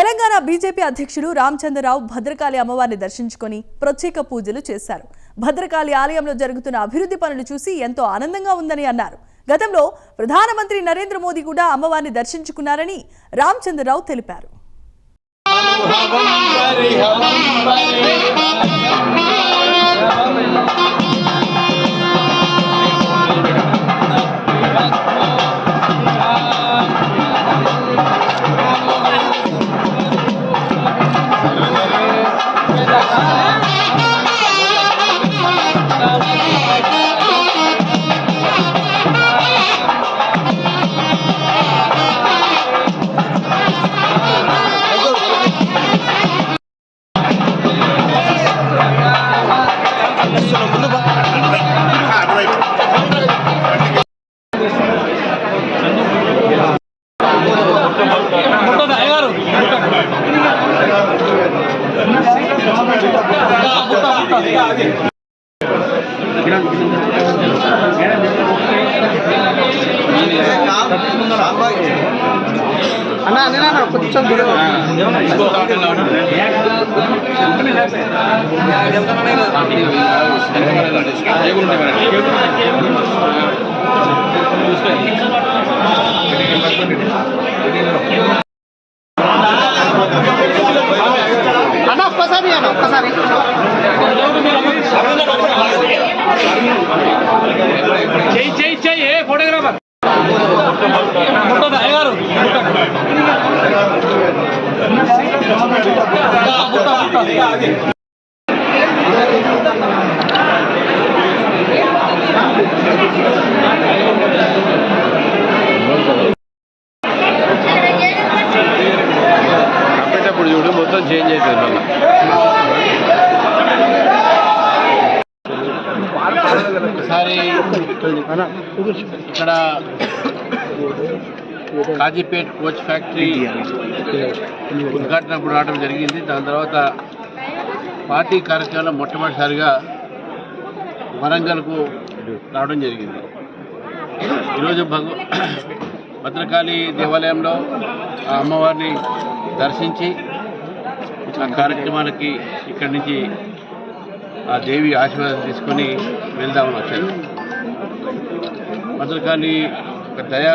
Telangana BJP అధ్యక్షుడు రామచంద్రరావు భద్రకాళి అమ్మవారిని దర్శించుకొని ప్రత్యేక పూజలు చేశారు. భద్రకాళి ఆలయంలో జరుగుతున్న అభివృద్ధి పనులు చూసి ఎంతో ఆనందంగా ఉందని అన్నారు. గతంలో ప్రధానమంత్రి నరేంద్ర మోదీ కూడా అమ్మవారిని దర్శించుకున్నారని రామచంద్రరావు తెలిపారు. అన్న అన్న అన్న కొంచెం దూరం కప్పేటప్పుడు చూడు మొత్తం చేంజ్ అవుతుంది మళ్ళీ. ఒకసారి ఇక్కడ కాజీపేట్ కోచ్ ఫ్యాక్టరీ ఉద్ఘాటన అప్పుడు రావడం జరిగింది. దాని తర్వాత పార్టీ కార్యక్రమంలో మొట్టమొదటిసారిగా వరంగల్కు రావడం జరిగింది. ఈరోజు భగవ భద్రకాళి దేవాలయంలో ఆ అమ్మవారిని దర్శించి ఆ కార్యక్రమానికి ఇక్కడి నుంచి ఆ దేవి ఆశీర్వాదం తీసుకొని వెళ్దామని వచ్చాను. భద్రకాళి ఒక దయ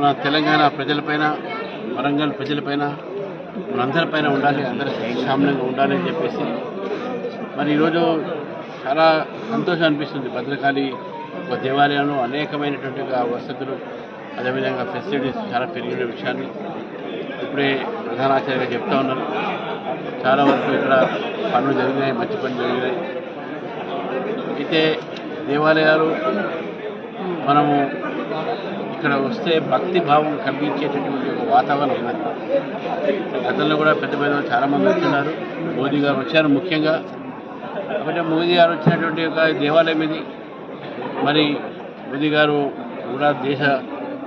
మన తెలంగాణ ప్రజలపైన వరంగల్ ప్రజలపైన మనందరిపైన ఉండాలి అందరూ సామాన్యంగా ఉండాలి అని చెప్పేసి. మరి ఈరోజు చాలా సంతోషం అనిపిస్తుంది. భద్రకాళి ఒక దేవాలయంలో అనేకమైనటువంటి వసతులు అదేవిధంగా ఫెసిలిటీస్ చాలా పెరిగిన విషయాన్ని ఇప్పుడే ప్రధానాచార్యగా చెప్తా ఉన్నారు. చాలా వరకు ఇక్కడ పనులు జరిగినాయి మంచి పనులు జరిగినాయి. అయితే దేవాలయాలు మనము ఇక్కడ వస్తే భక్తి భావం కలిగించేటటువంటి ఒక వాతావరణం ఉన్నది. గతంలో కూడా పెద్ద పెద్ద చాలామంది వచ్చినారు మోదీ గారు వచ్చారు ముఖ్యంగా. కాబట్టి మోదీ గారు వచ్చినటువంటి ఒక దేవాలయం ఇది. మరి మోదీ గారు కూడా దేశ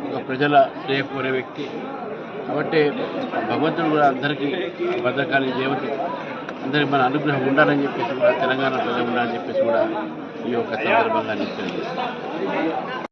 ఒక ప్రజల శ్రేయ వ్యక్తి. కాబట్టి భగవంతుడు కూడా అందరికీ భద్రకాళి దేవత అందరికి మన అనుగ్రహం ఉండాలని చెప్పేసి కూడా తెలంగాణ ప్రజలు ఉండాలని చెప్పేసి కూడా ఈ యొక్క సందర్భంగా నిశ్చయం